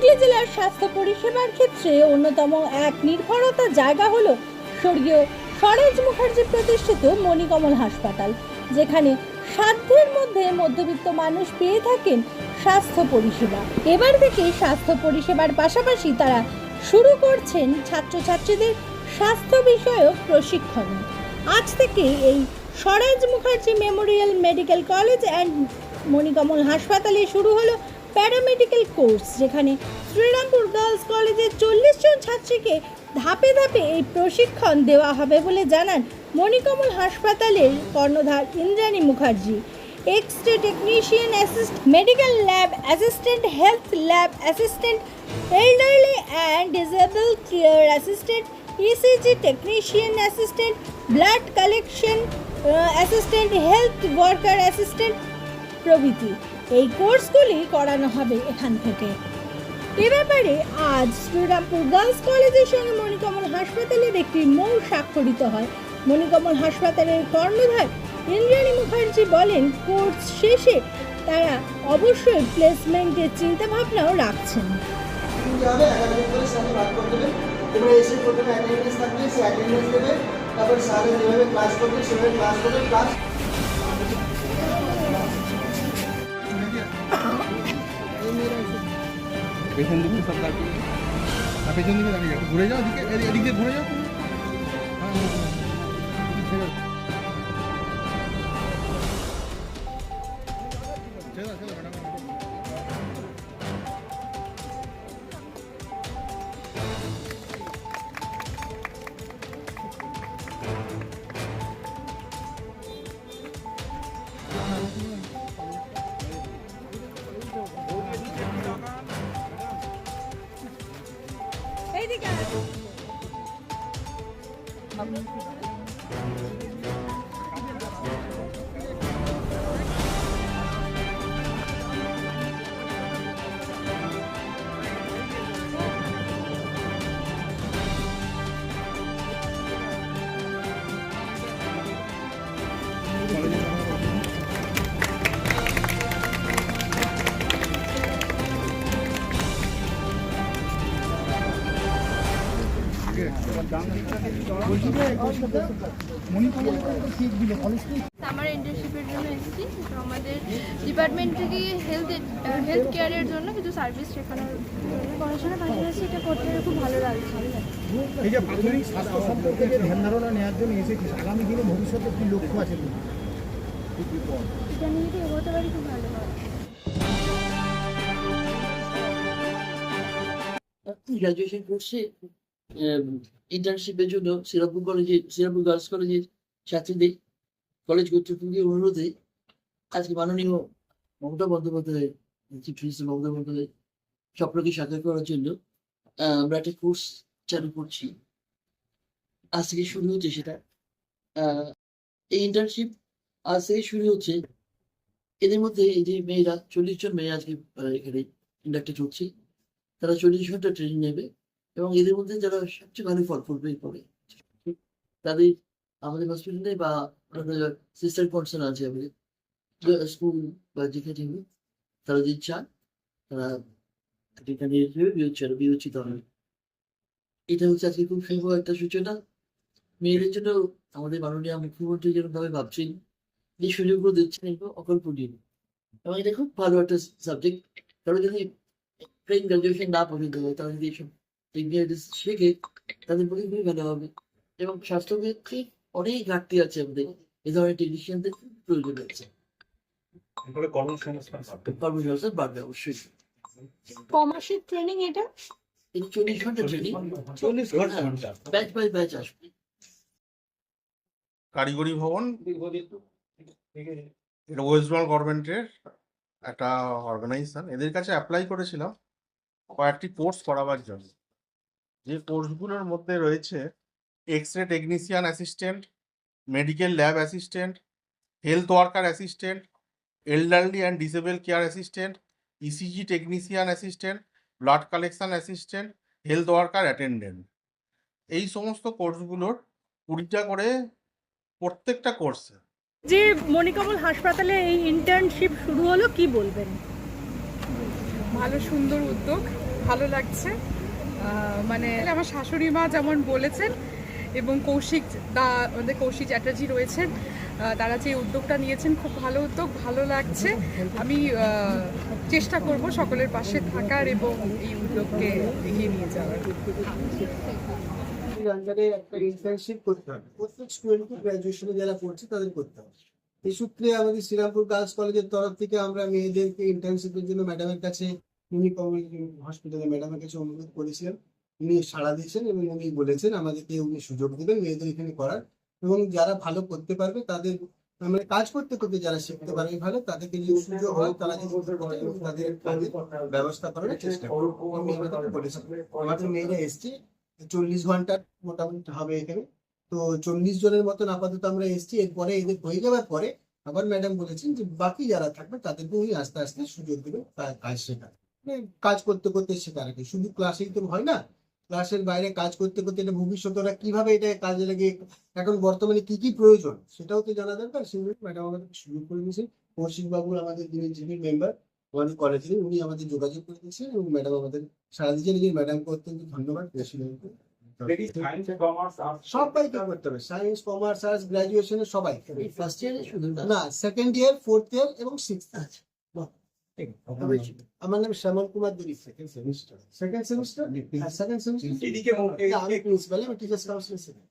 হুগলি জেলার স্বাস্থ্য পরিষেবার ক্ষেত্রে অন্যতম এক নির্ভরতা জায়গা হলো স্বর্গীয় স্বরাজ মুখার্জি প্রতিষ্ঠিত মণিকমল হাসপাতাল, যেখানে সাধ্যের মধ্যে মধ্যবিত্ত মানুষ পেয়ে থাকেন স্বাস্থ্য পরিষেবা। এবার থেকে স্বাস্থ্য পরিষেবার পাশাপাশি তারা শুরু করছেন ছাত্রছাত্রীদের স্বাস্থ্য বিষয়ক প্রশিক্ষণ আজ থেকে এই Swaraj Mukherjee memorial medical college and Manikamal হাসপাতালে শুরু হলো প্যারামেডিক্যাল কোর্স, যেখানে শ্রীরামপুর গার্লস কলেজের চল্লিশ জন ছাত্রীকে ধাপে ধাপে এই প্রশিক্ষণ দেওয়া হবে বলে জানান মণিকমল হাসপাতালের কর্ণধার Indrani Mukherjee. X ray technician assist medical lab assistant health lab assistant elderly and disable care assistant ECG technician assistant blood collection assistant health worker assistant প্রভৃতি। এই কোর্সগুলি করানো হবে এখান থেকে। এ ব্যাপারে আজ শ্রীরামপুর গার্লস কলেজের সঙ্গে মণিকমল হাসপাতালের একটি মৌ স্বাক্ষরিত হয়। মণিকমল হাসপাতালের কর্ণধার ইন্দ্রাণী মুখার্জি বলেন, কোর্স শেষে তারা অবশ্যই প্লেসমেন্টের রাখছেন। অ্যাটেন্ডেন্স দেবে তারপর স্যারের যেভাবে ক্লাস করবে, সেভাবে ক্লাস করবে ক্লাস পেছন দিকে সব দাঁড় পেছন দিকে দাঁড়িয়ে ঘুরে যাও এদিকে এদিক এদিকে ঘুরে যাও। আমার ইন্টার্নশিপের জন্য এসেছি। তো আমাদের ডিপার্টমেন্ট থেকে হেলথ হেলথ কেয়ারের জন্য কিছু সার্ভিস শেখানোর পড়াশোনার পাশাপাশি এটা করতে খুব ভালো লাগছে। এই যে প্রাথমিক স্বাস্থ্য সম্পর্কে যে ধ্যান ধারণা নেওয়ার জন্য এসেছিস আগামী দিনে ভবিষ্যতে কি লক্ষ্য আছে? এটা নিয়ে যদি এগোতে পারি খুব ভালো হয়। গ্রাজুয়েশন কোর্সে ইন্টার্নশিপের জন্য শ্রীরামপুর কলেজে শ্রীরামপুর গার্লস কলেজের ছাত্রীদের কলেজ কর্তৃপক্ষের অনুরোধে আজকে মাননীয় মমতা বন্দ্যোপাধ্যায় চিফ মিনিস্টার মমতা বন্দ্যোপাধ্যায় স্বপ্নকে সাকার করার জন্য আমরা একটা কোর্স চালু করছি। আজ থেকে শুরু হচ্ছে সেটা। এই ইন্টার্নশিপ আজ থেকে শুরু হচ্ছে। এদের মধ্যে এই যে মেয়েরা, চল্লিশ জন মেয়ে আজকে এখানে ইন্ডাক্টেড হচ্ছে। তারা চল্লিশ ঘণ্টা ট্রেনিং নেবে। এবং এদের মধ্যে যারা সবচেয়ে ভালো ফল করবে পরে তাদের আমাদের হসপিটালে বা সিস্টার কনসার্ন আছে আমাদের স্কুল বা যেখানে তারা যদি চান তারা এখানে বিবেচনা বিবেচিত হবে। এটা হচ্ছে আজকে খুব শুভ একটা সূচনা। মেয়েদের জন্য আমাদের মাননীয় মুখ্যমন্ত্রী যেরকম ভাবে ভাবছেন, যে সুযোগগুলো দিচ্ছেন এগুলো অকল্পনীয়। এবং এটা খুব ভালো একটা সাবজেক্ট কারণ যদি প্লেন গ্রাজুয়েশন না পর্যন্ত হয় তারা যদি এইসব টেকনিক্যাল শেখে তাদের পক্ষে ভালো হবে। এবং স্বাস্থ্যক্ষেত্রে অনেক ঘাটতি আছে আমাদের। এই ধরনের টেকনিশিয়ানদের প্রয়োজন আছে। কর্মসংস্থান বাড়বে। অবশ্যই। কমার্সের ট্রেনিং এটা? চল্লিশ ঘণ্টা ট্রেনিং চল্লিশ ঘণ্টা। ব্যাচ বাই ব্যাচ আসবে। কারিগরি ভবন। এটা ওয়েস্ট বেঙ্গল গভর্নমেন্টের একটা অর্গানাইজেশন এদের কাছে অ্যাপ্লাই করেছিলাম। কয়েকটি কোর্স করাবার জন্য। যে কোর্সগুলোর মধ্যে রয়েছে X ray technician assistant medical lab assistant health worker assistant elderly and disable care assistant ECG technician assistant blood collection assistant health worker attendant এই সমস্ত কোর্সগুলোর কুড়িটা করে প্রত্যেকটা কোর্সে। যে মণিকমল হাসপাতালে এই ইন্টার্নশিপ শুরু হলো কি বলবেন? ভালো সুন্দর উদ্যোগ ভালো লাগছে। মানে আমার শাশুড়ি মা যেমন বলেছেন, এবং কৌশিক দা, আমাদের কৌশিক চ্যাটার্জি রয়েছেন তারা যে উদ্যোগটা নিয়েছেন, খুব ভালো উদ্যোগ, ভালো লাগছে। আমি চেষ্টা করব সকলের পাশে থাকার এবং এই উদ্যোগকে এগিয়ে নিয়ে যাওয়ার। একটা ইন্টার্নশিপ করতে হবে। গ্র্যাজুয়েশনে যারা তাদের করতে হবে। এই সূত্রে আমাদের শ্রীরামপুর গার্লস কলেজের তরফ থেকে আমরা মেয়েদেরকে ইন্টার্নশিপের জন্য ম্যাডামের কাছে উনি হসপিটালে ম্যাডামের কাছে অনুরোধ করেছিলেন। উনি সাড়া দিয়েছেন এবং উনি বলেছেন, আমাদেরকে উনি সুযোগ দেবেন মেয়েদের এখানে করার এবং যারা ভালো করতে পারবে তাদের আমরা কাজ করতে করতে যারা শিখতে পারবে ভালো, তাদেরকে যে সুযোগ হয় তারা যদি তাদের ব্যবস্থা করার চেষ্টা আমাদের মেয়েরা এসছে, চল্লিশ ঘণ্টা মোটামুটি হবে এখানে। তো চল্লিশ জনের মতন আপাতত আমরা এসছি। এরপরে এদের হয়ে যাওয়ার পরে আবার ম্যাডাম বলেছেন যে বাকি যারা থাকবে তাদেরকে উনি আস্তে আস্তে সুযোগ দেবেন কা- কাজ শেখার। মানে কাজ করতে করতে শেখার আর কি শুধু ক্লাসেই তো হয় না ক্লাসের বাইরে কাজ করতে করতে এটা ভবিষ্যতে ওরা কীভাবে এটা কাজে লাগে এখন বর্তমানে কি কি প্রয়োজন সেটাও তো জানা দরকার। সেগুলো ম্যাডাম আমাদের সুযোগ করে দিয়েছেন। কৌশিক বাবুর আমাদের যিনি যিনি মেম্বার আমাদের কলেজে উনি আমাদের যোগাযোগ করে দিয়েছেন এবং ম্যাডাম আমাদের সারা দিয়েছেন নিজের ম্যাডামকে অত্যন্ত ধন্যবাদ। প্রেসিডেন্টকে সবাইকে করতে হবে। সায়েন্স কমার্স আর্টস গ্রাজুয়েশনে সবাই। ফার্স্ট ইয়ারে শুধু না না সেকেন্ড ইয়ার ফোর্থ ইয়ার এবং সিক্স আচ্ছা। আমার নাম Shyamal Kumar Debi second semester second semester second semester আমি প্রিন্সিপাল আমি টিচার্স কাউন্সিলের সেকেন্ড